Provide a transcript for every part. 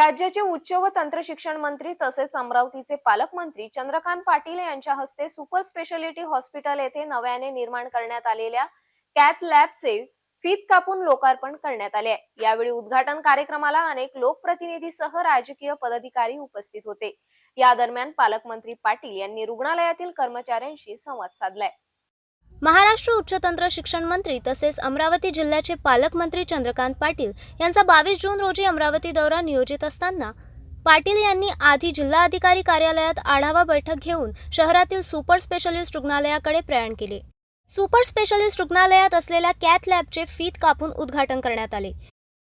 राज्याचे उच्च व तंत्र शिक्षण मंत्री तसेच अमरावतीचे पालकमंत्री चंद्रकांत पाटील यांच्या हस्ते सुपर स्पेशालिटी हॉस्पिटल येथे नव्याने निर्माण करण्यात आलेल्या कॅथ लॅबचे फीत कापून लोकार्पण करण्यात आले यावेळी उद्घाटन कार्यक्रमाला अनेक लोकप्रतिनिधीसह राजकीय पदाधिकारी उपस्थित होते. या दरम्यान पालकमंत्री पाटील यांनी रुग्णालयातील कर्मचाऱ्यांशी संवाद साधलाय. महाराष्ट्र उच्चतंत्र शिक्षण मंत्री तसेच अमरावती जिल्ह्याचे पालकमंत्री चंद्रकांत पाटील यांचा बावीस जून रोजी अमरावती दौरा नियोजित असताना पाटील यांनी आधी जिल्हाधिकारी कार्यालयात आढावा बैठक घेऊन शहरातील सुपर स्पेशालिस्ट रुग्णालयाकडे प्रयाण केले. सुपर स्पेशालिस्ट रुग्णालयात असलेल्या कॅथ लॅबचे फीत कापून उद्घाटन करण्यात आले.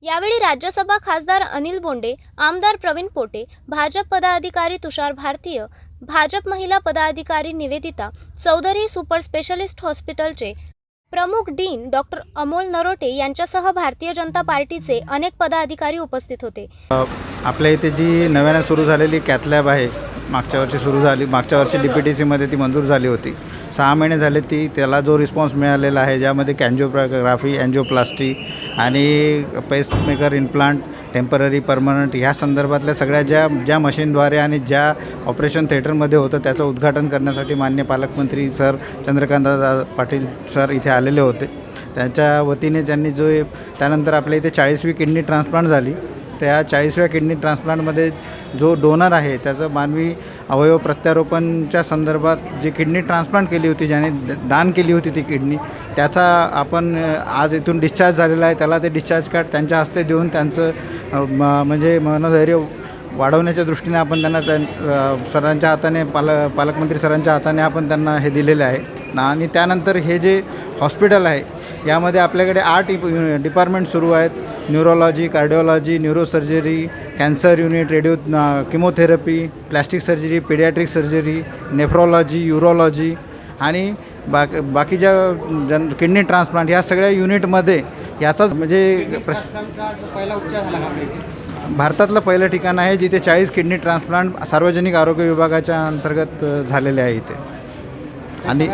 यावेळी राज्यसभा खासदार अनिल बोंडे आमदार प्रवीण पोटे भाजप पदाधिकारी तुषार भारतीय भाजप महिला पदाधिकारी निवेदिता चौधरी सुपर स्पेशलिस्ट हॉस्पिटलचे प्रमुख डीन डॉक्टर अमोल नरोटे यांच्यासह भारतीय जनता पार्टीचे अनेक पदाधिकारी उपस्थित होते. आपल्या इथे जी नव्यानं सुरू झालेली कॅथलॅब आहे मागच्या वर्षी सुरू झाली मागच्या वर्षी डी पी टी सीमध्ये ती मंजूर झाली होती. सहा महिने झाले ती त्याला जो रिस्पॉन्स मिळालेला आहे ज्यामध्ये कॅन्जिओग्राफी अँजिओप्लास्टी आणि पेस्टमेकर इम्प्लांट टेंपररी परमनंट ह्या संदर्भातल्या सगळ्या ज्या ज्या मशीनद्वारे आणि ज्या ऑपरेशन थिएटरमध्ये होतं त्याचं उद्घाटन करण्यासाठी मान्य पालकमंत्री सर चंद्रकांत दादा पाटील सर इथे आलेले होते. त्यांच्या वतीने त्यांनी जो त्यानंतर आपल्या इथे चाळीसवी किडनी ट्रान्सप्लांट झाली. त्या चाळीसव्या किडनी ट्रान्सप्लांटमध्ये जो डोनर आहे त्याचं मानवी अवयव प्रत्यारोपणच्या संदर्भात जी किडनी ट्रान्सप्लांट केली होती ज्याने दान केली होती ती किडनी त्याचा आपण आज इथून डिस्चार्ज झालेला आहे त्याला ते डिस्चार्ज कार्ड त्यांच्या हस्ते देऊन त्यांचं म- म्हणजे मनोधैर्य वाढवण्याच्या दृष्टीने आपण त्यांना त्या सरांच्या हाताने पाल पालकमंत्री सरांच्या हाताने आपण त्यांना हे दिलेले आहे. आणि त्यानंतर हे जे हॉस्पिटल आहे यामध्ये आपल्याकडे आठ इप- डिपार्टमेंट सुरू आहेत. Neurology cardiology neurosurgery cancer unit radio chemotherapy plastic surgery paediatric surgery nephrology urology आणि बाक बाकीच्या जन किडनी ट्रान्सप्लांट या सगळ्या युनिटमध्ये याचाच म्हणजे प्रश भारतातलं पहिलं ठिकाण आहे जिथे चाळीस किडनी ट्रान्सप्लांट सार्वजनिक आरोग्य विभागाच्या अंतर्गत झालेले आहे इथे. आणि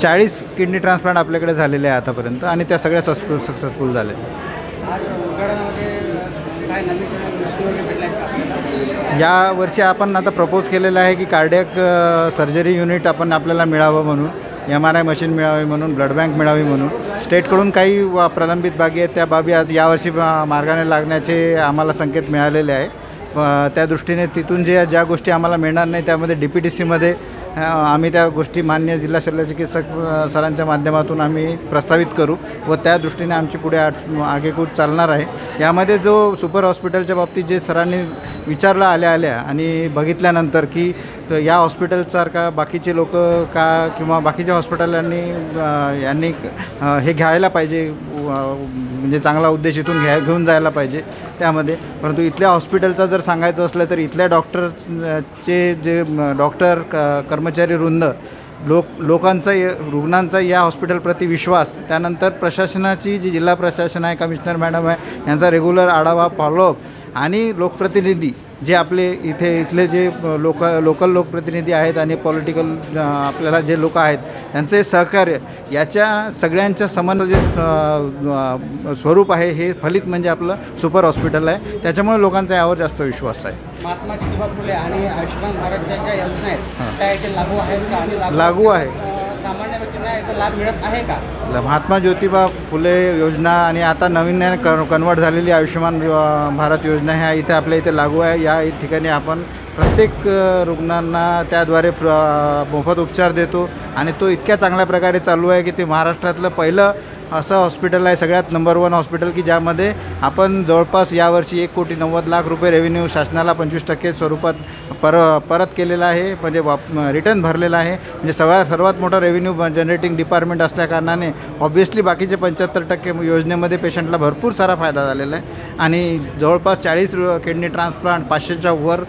चाळीस किडनी ट्रान्सप्लांट आपल्याकडे झालेले आहे आतापर्यंत आणि त्या सगळ्या सक्सेसफुल सक्सेसफुल झाले आज उघडण्यामध्ये काय नवीन गोष्टी वगैरे भेटल्या आहेत का आपल्याला? या वर्षी आपण आता प्रपोज केलेलं आहे की कार्डियक सर्जरी युनिट आपण आपल्याला मिळावं म्हणून एम आर आय मशीन मिळावी म्हणून ब्लड बँक मिळावी म्हणून. स्टेटकडून काही व प्रलंबित बाबी आहेत त्या बाबी आज यावर्षी मार्गाने लागण्याचे आम्हाला संकेत मिळालेले आहे. त्या दृष्टीने तिथून जे ज्या गोष्टी आम्हाला मिळणार नाही त्यामध्ये डी पी टी सीमध्ये आम्ही त्या गोष्टी मान्य जिल्हा शल्य चिकित्सक सरांच्या माध्यमातून आम्ही प्रस्तावित करू व त्या दृष्टीने आमची पुढे आठ आगेकूच चालणार आहे. यामध्ये जो सुपर हॉस्पिटलच्या बाबतीत जे सरांनी विचारलं आल्या आल्या आणि बघितल्यानंतर की या हॉस्पिटलसारखा बाकीचे लोक का किंवा बाकीच्या हॉस्पिटलांनी यांनी हे घ्यायला पाहिजे म्हणजे चांगला उद्देश इथून घ्या घेऊन जायला पाहिजे त्यामध्ये. परंतु इथल्या हॉस्पिटलचं जर सांगायचं असलं तर इथल्या डॉक्टरचे जे डॉक्टर क कर्मचारी वृंद लोक लोकांचा रुग्णांचा या हॉस्पिटलप्रती विश्वास त्यानंतर प्रशासनाची जी जिल्हा प्रशासन आहे कमिशनर मॅडम आहे यांचा रेग्युलर आढावा फॉलोअप आणि लोकप्रतिनिधी जे आपले इथे इथले जे लोक लोकल लोकप्रतिनिधी आहेत आणि पॉलिटिकल आपल्याला जे लोक आहेत त्यांचे सहकार्य याच्या सगळ्यांच्या संबंध जे स्वरूप आहे हे फलित म्हणजे आपलं सुपर हॉस्पिटल आहे त्याच्यामुळे लोकांचा यावर जास्त विश्वास आहे महात्मा ज्योतिबा फुले आणि आयुष्यमान भारतच्या ज्या योजना. आहेत त्या लागू आहे. याचा लाभ मिळत आहे का? महात्मा ज्योतिबा फुले योजना आणि आता नवीन कन कन्वर्ट झालेली आयुष्यमान भारत योजना ह्या इथे आपल्या इथे लागू आहे. या ठिकाणी आपण प्रत्येक रुग्णांना त्याद्वारे प्र मोफत उपचार देतो आणि तो इतक्या चांगल्या प्रकारे चालू आहे की ते महाराष्ट्रातलं पहिलं असं हॉस्पिटल आहे सगळ्यात नंबर वन हॉस्पिटल की ज्यामध्ये आपण जवळपास यावर्षी एक कोटी नव्वद लाख रुपये रेव्हेन्यू शासनाला पंचवीस टक्के स्वरूपात पर परत केलेला आहे म्हणजे वाप रिटर्न भरलेला आहे. म्हणजे सगळ्यात सर्वात मोठा रेव्हेन्यू जनरेटिंग डिपार्टमेंट असल्याकारणाने ऑब्व्हियसली बाकीचे पंच्याहत्तर टक्के योजनेमध्ये पेशंटला भरपूर सारा फायदा झालेला आहे. आणि जवळपास चाळीस किडनी ट्रान्सप्लांट पाचशेच्या वर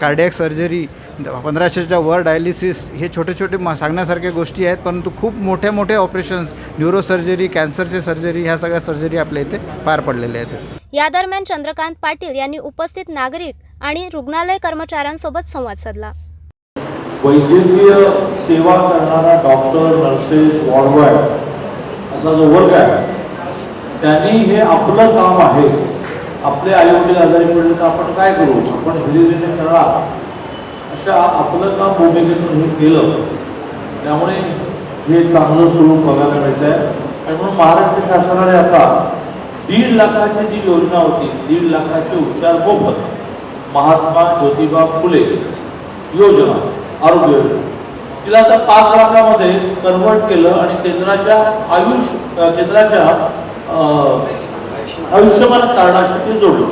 कार्डियक सर्जरी पंधराशेच्या वर डायलिसिस हे छोटे छोटे मा सांगण्यासारख्या गोष्टी आहेत परंतु खूप मोठ्या मोठ्या ऑपरेशन्स न्यूरो सर्जरी कॅन्सरचे सर्जरी ह्या सगळ्या सर्जरी आपल्या इथे पार पडलेल्या आहेत. या दरम्यान चंद्रकांत पाटील यांनी उपस्थित नागरिक आणि रुग्णालय कर्मचाऱ्यांसोबत संवाद साधला. वैद्यकीय सेवा करणारा डॉक्टर नर्सेस वॉर्डबॉय असा जो वर्ग आहे त्यांनी हे आपलं काम आहे. आपले आई वडील आजारी पडले तर आपण काय करू? आपण हिरिरीने करा. अशा आपलं काम भूमिकेतून हे केलं त्यामुळे हे चांगलं स्वरूप बघायला मिळत आहे आणि म्हणून महाराष्ट्र शासनाने आता दीड लाखाची जी योजना होती दीड लाखाचे उपचार मोफत महात्मा ज्योतिबा फुले योजना आरोग्य योजना तिला आता पाच लाखामध्ये कन्वर्ट केलं आणि केंद्राच्या आयुष केंद्राच्या आयुष्यमान कार्डाशी ते जोडलं.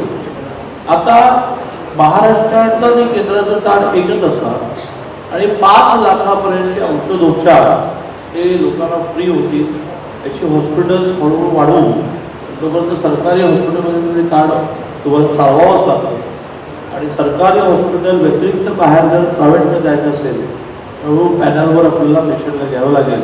आता महाराष्ट्राचं जे केंद्राचं कार्ड एकच असतात आणि पाच लाखापर्यंतचे औषधोपचार हे लोकांना फ्री होतील. याची हॉस्पिटल्स हळूहळू वाढवून तोपर्यंत सरकारी हॉस्पिटलमध्ये कार्ड तुम्हाला चालवावंच लागतं. आणि सरकारी हॉस्पिटल व्यतिरिक्त बाहेर जर प्रायव्हेटमध्ये जायचं असेल हळूहळू पॅनलवर आपल्याला पेशंटला घ्यावं लागेल.